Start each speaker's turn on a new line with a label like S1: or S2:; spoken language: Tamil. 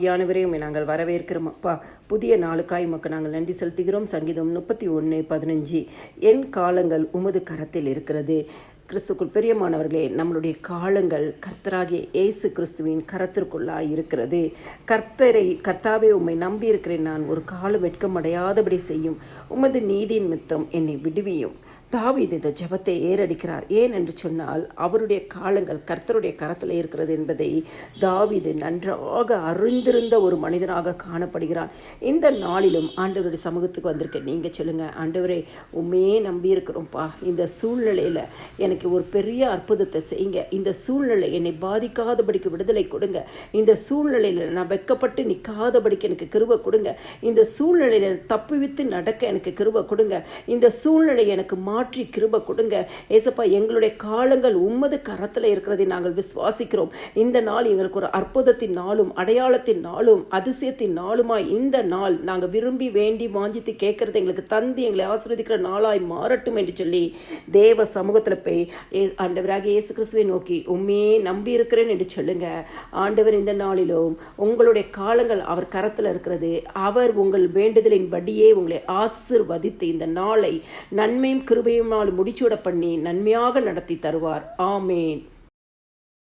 S1: ஆவியானவரையும் நாங்கள் வரவேற்கிறோம். அப்பா புதிய நாளுக்காய் உமக்கு நாங்கள் நன்றி செலுத்துகிறோம். சங்கீதம் முப்பத்தி ஒன்று பதினஞ்சு. என் காலங்கள் உமது கரத்தில் இருக்கிறது. கிறிஸ்துக்குள் பெரியமானவர்களே நம்மளுடைய காலங்கள் கர்த்தராகிய இயேசு கிறிஸ்துவின் கரத்திற்குள்ளாய் இருக்கிறது. கர்த்தரை கர்த்தாவே உம்மை நம்பி இருக்கிறேன் நான் ஒரு காலம் வெட்கமடையாதபடி செய்யும். உமது நீதியின் மித்தம் என்னை விடுவியும். தாவீது இந்த ஜெபத்தை ஏறடிக்கிறார். ஏன் என்று சொன்னால் அவருடைய காலங்கள் கர்த்தருடைய கரத்தில் இருக்கிறது என்பதை தாவீது நன்றாக அறிந்திருந்த ஒரு மனிதனாக காணப்படுகிறான். இந்த நாளிலும் ஆண்டவருடைய சமூகத்துக்கு வந்திருக்க நீங்கள் சொல்லுங்கள் ஆண்டவரே உண்மையே நம்பி இருக்கிறோம்ப்பா இந்த சூழ்நிலையில் எனக்கு ஒரு பெரிய அற்புதத்தை செய்யுங்க. இந்த சூழ்நிலை என்னை பாதிக்காதபடிக்கு விடுதலை கொடுங்க. இந்த சூழ்நிலையில் நான் வெக்கப்பட்டு நிற்காதபடிக்கு எனக்கு கிருவை கொடுங்க. இந்த சூழ்நிலையில் தப்புவித்து நடக்க எனக்கு கிருவை கொடுங்க. இந்த சூழ்நிலை எனக்கு மா மாற்றி கிருப கொடுங்க. ஏசப்பா எங்களுடைய காலங்கள் உம்மது கரத்தில் இருக்கிறதை நாங்கள் விசுவாசிக்கிறோம். இந்த நாள் எங்களுக்கு ஒரு அற்புதத்தின் நாளும் அடையாளத்தின் நாளும் அதிசயத்தின் நாளுமாய் இந்த நாள் நாங்கள் விரும்பி வேண்டி வாஞ்சித்து கேட்கறது எங்களுக்கு தந்து எங்களை ஆசிர்வதிக்கிற நாளாய் மாறட்டும் என்று சொல்லி தேவ சமூகத்தில் போய் ஆண்டவராக இயேசு கிறிஸ்துவை நோக்கி உண்மையே நம்பி இருக்கிறேன் என்று சொல்லுங்க. ஆண்டவர் இந்த நாளிலும் உங்களுடைய காலங்கள் அவர் கரத்தில் இருக்கிறது. அவர் உங்கள் வேண்டுதலின் படியே உங்களை ஆசிர்வதித்து இந்த நாளை நன்மையும் கிருபையுமால் முடிச்சூட பண்ணி நன்மையாக நடத்தி தருவார். ஆமேன்.